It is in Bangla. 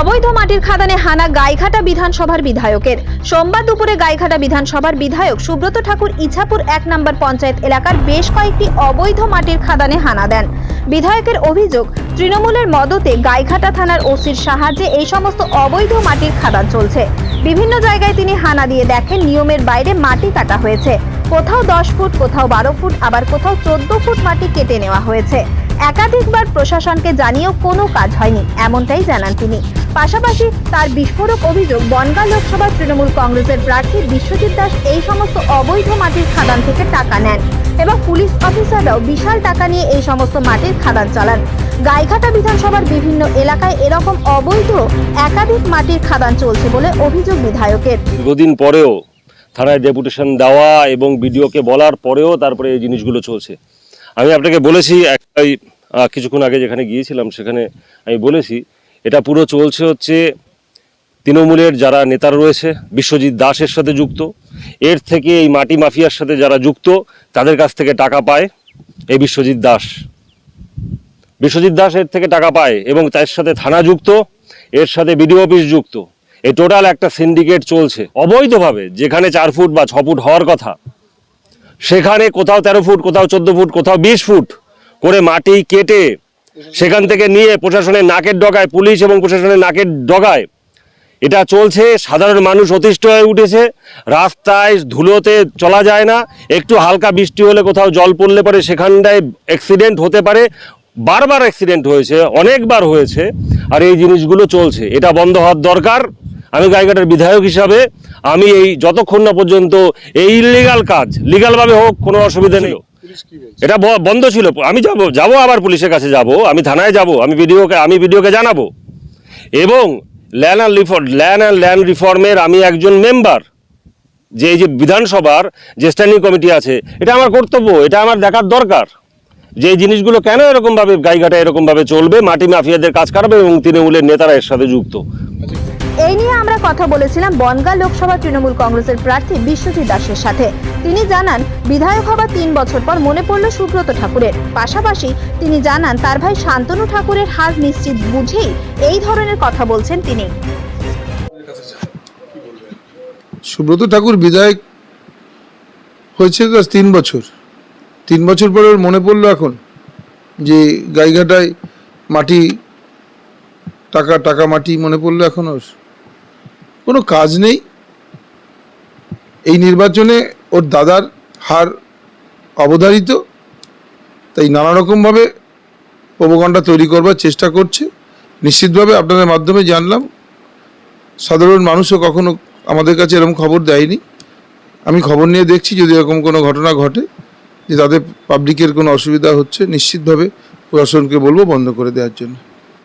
অবৈধ মাটির খাদানে হানা গাইঘাটা বিধানসভার বিধায়কের। সোমবার দুপুরে গাইঘাটা বিধানসভার বিধায়ক সুব্রত ঠাকুর ইছাপুর এক নম্বর পঞ্চায়েত এলাকার বেশ কয়েকটি অবৈধ মাটির খাদানে হানা দেন। বিধায়কের অভিযোগ, তৃণমূলের মদতে গাইঘাটা থানার ওসির সাহায্যে এই সমস্ত অবৈধ মাটির খাদান চলছে। বিভিন্ন জায়গায় তিনি হানা দিয়ে দেখেন নিয়মের বাইরে মাটি কাটা হয়েছে। কোথাও দশ ফুট, কোথাও বারো ফুট, আবার কোথাও চোদ্দ ফুট মাটি কেটে নেওয়া হয়েছে। একাধিকবার প্রশাসনকে জানিয়েও কোনো কাজ হয়নি, এমনটাই জানান তিনি। পাশাপাশি তার বিস্ফোরক অভিযোগ, বনগাঁ লোকসভা তৃণমূল কংগ্রেসের প্রার্থী বিশ্বজিৎ দাস এই সমস্ত অবৈধ মাটির খাদান থেকে টাকা নেন এবং পুলিশ অফিসাররাও বিশাল টাকা নিয়ে এই সমস্ত মাটির খাদান চালান। গাইঘাটা বিধানসভার বিভিন্ন এলাকায় এরকম অবৈধ একাধিক মাটির খাদান চলছে বলে অভিযোগ বিধায়কের। দীর্ঘদিন পরেও থানায় ডেপুটেশন দেওয়া এবং বিডিওকে বলার পরেও তারপরে এই জিনিসগুলো চলছে। আমি আপনাকে বলেছি, একটাই কিছুক্ষণ আগে যেখানে গিয়েছিলাম, সেখানে আমি বলেছি, এটা পুরো চলছে হচ্ছে তৃণমূলের যারা নেতা রয়েছে, বিশ্বজিৎ দাসের সাথে যুক্ত। এর থেকে এই মাটি মাফিয়ার সাথে যারা যুক্ত, তাদের কাছ থেকে টাকা পায় এই বিশ্বজিৎ দাস। বিশ্বজিৎ দাস এর থেকে টাকা পায় এবং তার সাথে থানা যুক্ত, এর সাথে বিডিও অফিস যুক্ত। এই টোটাল একটা সিন্ডিকেট চলছে, অবৈধভাবে, যেখানে চার ফুট বা ছ ফুট হওয়ার কথা। সেখানে কোথাও তেরো ফুট, কোথাও চোদ্দ ফুট, কোথাও বিশ ফুট করে মাটি কেটে সেখান থেকে নিয়ে প্রশাসনের নাকের ডগায়, পুলিশ এবং প্রশাসনের নাকের ডগায়। এটা চলছে, সাধারণ মানুষ অতিষ্ঠ হয়ে উঠেছে। রাস্তায় ধুলোতে চলা যায় না। একটু হালকা বৃষ্টি হলে কোথাও জল পড়লে পরে সেখানটায় অ্যাক্সিডেন্ট হতে পারে। বারবার অ্যাক্সিডেন্ট হয়েছে, অনেকবার হয়েছে, আর এই জিনিসগুলো চলছে। এটা বন্ধ হওয়ার দরকার। আমি গাইঘাটার বিধায়ক হিসাবে আমি এই যতক্ষণ না পর্যন্ত এই ইলিগাল কাজ লিগালভাবে হোক, কোনো অসুবিধা নেই। এটা বন্ধ ছিল। আমি যাব যাব আবার পুলিশের কাছে যাব। আমি থানায় যাব, আমি ভিডিওকে আমি ভিডিওকে জানাব। এবং land and reform land and land রিফর্মের আমি একজন মেম্বার, যে এই যে বিধানসভার যে স্ট্যান্ডিং কমিটি আছে, এটা আমার কর্তব্য, এটা আমার দেখার দরকার। যে জিনিসগুলো কেন এরকমভাবে গাইঘাটা এরকমভাবে চলবে, মাটি মাফিয়াদের কাজ করাবে এবং তৃণমূলের নেতারা এর সাথে যুক্ত। এই নিয়ে আমরা কথা বলেছিলাম বনগাঁ লোকসভা তৃণমূল কংগ্রেসের প্রার্থী বিশ্বজিৎ দাসের সাথে। তিনি জানান, বিধায়ক হবার তিন বছর পর মনে পড়ল সুব্রত ঠাকুরের। পাশাপাশি তিনি জানান, তার ভাই শান্তনু ঠাকুরের হার নিশ্চিত বুঝেই এই ধরনের কথা বলছেন তিনি। সুব্রত ঠাকুর বিধায়ক হয়েছে তিন বছর। তিন বছর পরে ওর মনে পড়ল এখন যে গাইঘাটায় মাটি, টাকা টাকা মাটি মনে পড়ল এখন ওর। কোনো কাজ নেই। এই নির্বাচনে ওর দাদার হার অবধারিত। তাই নানা রকমভাবে প্রবকাণ্ডা তৈরি করবার চেষ্টা করছে। নিশ্চিতভাবে আপনাদের মাধ্যমে জানলাম। সাধারণ মানুষও কখনো আমাদের কাছে এরকম খবর দেয়নি। আমি খবর নিয়ে দেখছি যদি এরকম কোনো ঘটনা ঘটে, যে তাদের পাবলিকের কোনো অসুবিধা হচ্ছে, নিশ্চিতভাবে প্রশাসনকে বলব বন্ধ করে দেওয়ার জন্য।